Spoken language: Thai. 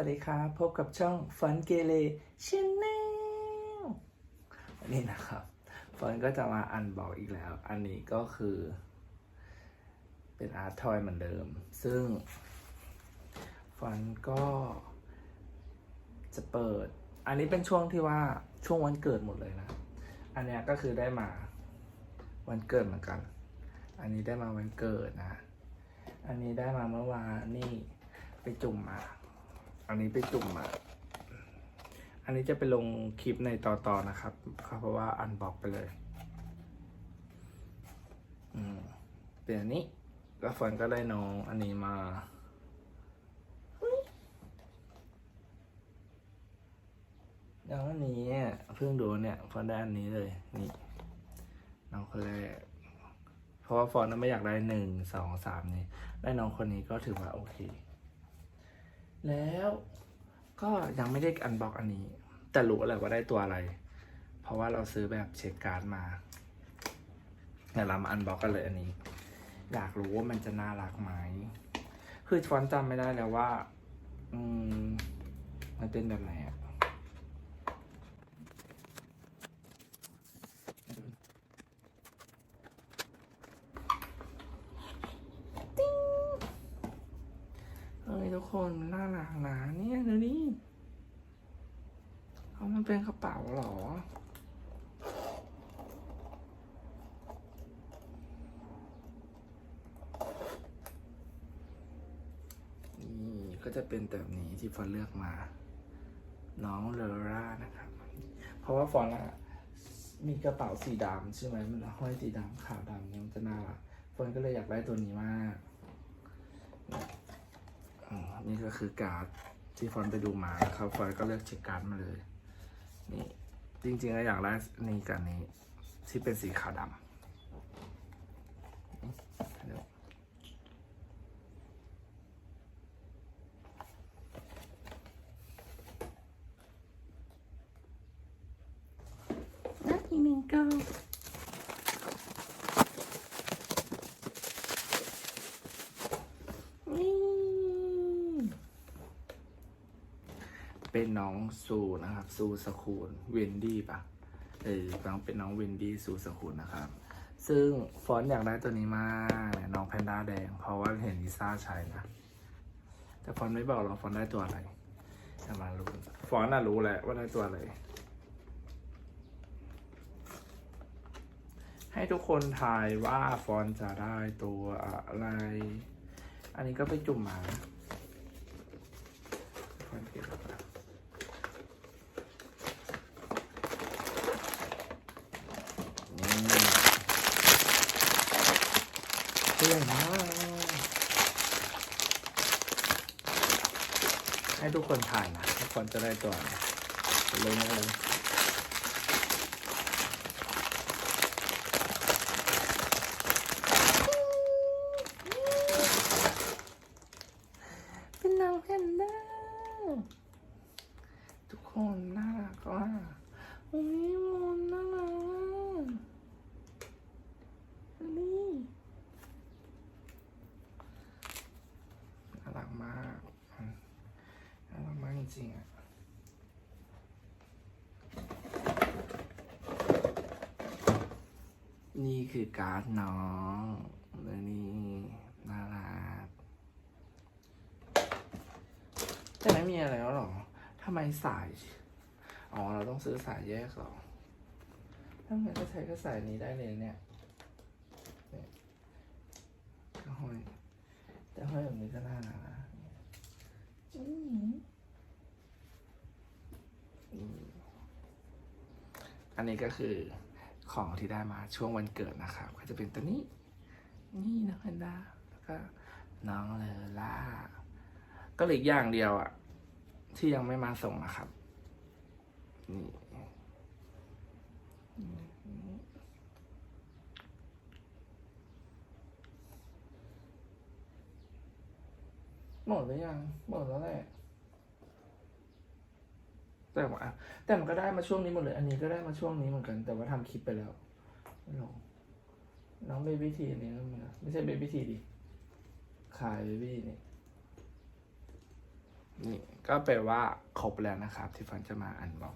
วัสดีครับ พบกับช่องฟันเกเลชแนลวันนี้นะครับฟันก็จะมาอันบอกอีกแล้ว อันนี้ก็คือ เป็นอาร์ตทอยเหมือนเดิม ซึ่งฟันก็จะเปิด อันนี้เป็นช่วงที่ว่าช่วงวันเกิดหมดเลยนะ อันนี้ก็คือได้มาวันเกิดเหมือนกัน อันนี้ได้มาวันเกิดนะ อันนี้ได้มาเมื่อวานนี่ไปจุ่มมา อันนี้ไปจุ่มมาอันนี้จะไปลงคลิปในต่อๆนะครับ เพราะว่าอันบอกไปเลย อืมเป็นอันนี้ แล้วฝนก็ได้น้องอันนี้มาน้องอันนี้เพิ่งดูเนี่ยฟอนได้อันนี้เลย นี่น้องคนแรกเพราะว่าฟอนต์ไม่อยากได้หนึ่งสองสามนี่ได้น้องคนนี้ก็ถือว่าโอเค แล้วก็ยังไม่ได้อันบ็อกอันนี้ แต่รู้แหละว่าได้ตัวอะไร เพราะว่าเราซื้อแบบเช็คการ์ดมาเดี๋ยวเรามาอันบ็อกกันเลยอันนี้ อยากรู้ว่ามันจะน่ารักไหมคือฟอนจำไม่ได้แล้วว่า อืมมันเป็นแบบไหนอะ ทุกคนมันน่ารักนะเนี่ยดูนี่เอามันเป็นกระเป๋าหรอ นี่ก็จะเป็นแบบนี้ที่ฟอนเลือกมา น้องเลอร่านะครับ เพราะว่าฟอนอะมีกระเป๋าสีดำใช่ไหมมันห้อยสีดำขาวดำเนี่ยมันจะน่ารักฟอนก็เลยอยากได้ตัวนี้มาก นี่ก็คือการ์ดที่ฟอนไปดูมานะครับฟอนก็เลือกเช็คการ์ดมาเลย นี่ จริงๆแล้วอยากได้นี่กับนี้ ที่เป็นสีขาวดำเดี๋ยว นักอีกหนึ่งก็นี่ เป็นน้องซูนะครับซูสคูลเวนดี้ปะเออน้องเป็นน้องเวนดี้ซูสคูลนะครับ ซึ่งฟอนต์อยากได้ตัวนี้มากเนี่ยน้องแพนด้าแดง เพราะว่าเห็นลิซ่าใช้นะ แต่ฟอนต์ไม่บอกหรอกฟอนต์ได้ตัวอะไรจะมารู้ฟอนต์น่ะรู้แหละว่าได้ตัวอะไร ให้ทุกคนทายว่าฟอนต์จะได้ตัวอะไร อันนี้ก็ไปจุ่มมาฟอนต์เก็บแล้วนะนี่ เพื่อนมากให้ทุกคนทายนะทุกคนจะได้ตัวอะเลยนะเลยเป็นนางแพนด้าทุกคนน่ารักว่ะอุ้ยมอนน่ารักนี่น่ารักมากน่า รักมากจริงๆอะนี่คือการ์ดน้องและนี่น่ารักแต่ไม่มีอะไรแล้วหรอทำไมสาย อ๋อ เราต้องซื้อสายแยกหรอถ้าไงก็ใช้ก็สายนี้ได้เลยเนี่ยเนี่ยก็ห้อยแต่ห้อยแบบนี้ก็น่ารักนะ อันนี้ก็คือของที่ได้มาช่วงวันเกิดนะครับก็จะเป็นตัวนี้ นี่น้องแพนด้าแล้วก็น้องเลอล่า ก็เหลืออกอย่างเดียวอะที่ยังไม่มาส่งนะครับนี่หมดหรือยังหมดแล้วแหละ แต่ว่าแต่มันก็ได้มาช่วงนี้หมดเลย อันนี้ก็ได้มาช่วงนี้เหมือนกัน แต่ว่าทำคลิปไปแล้วไม่ลงน้องเบบี้ทีอันนี้ก็ม่นไม่ใช่เบบี้ทีดิขายเบบี้นี่นี่ก็แปลว่าครบแล้วนะครับที่ฟันจะมาอันบอก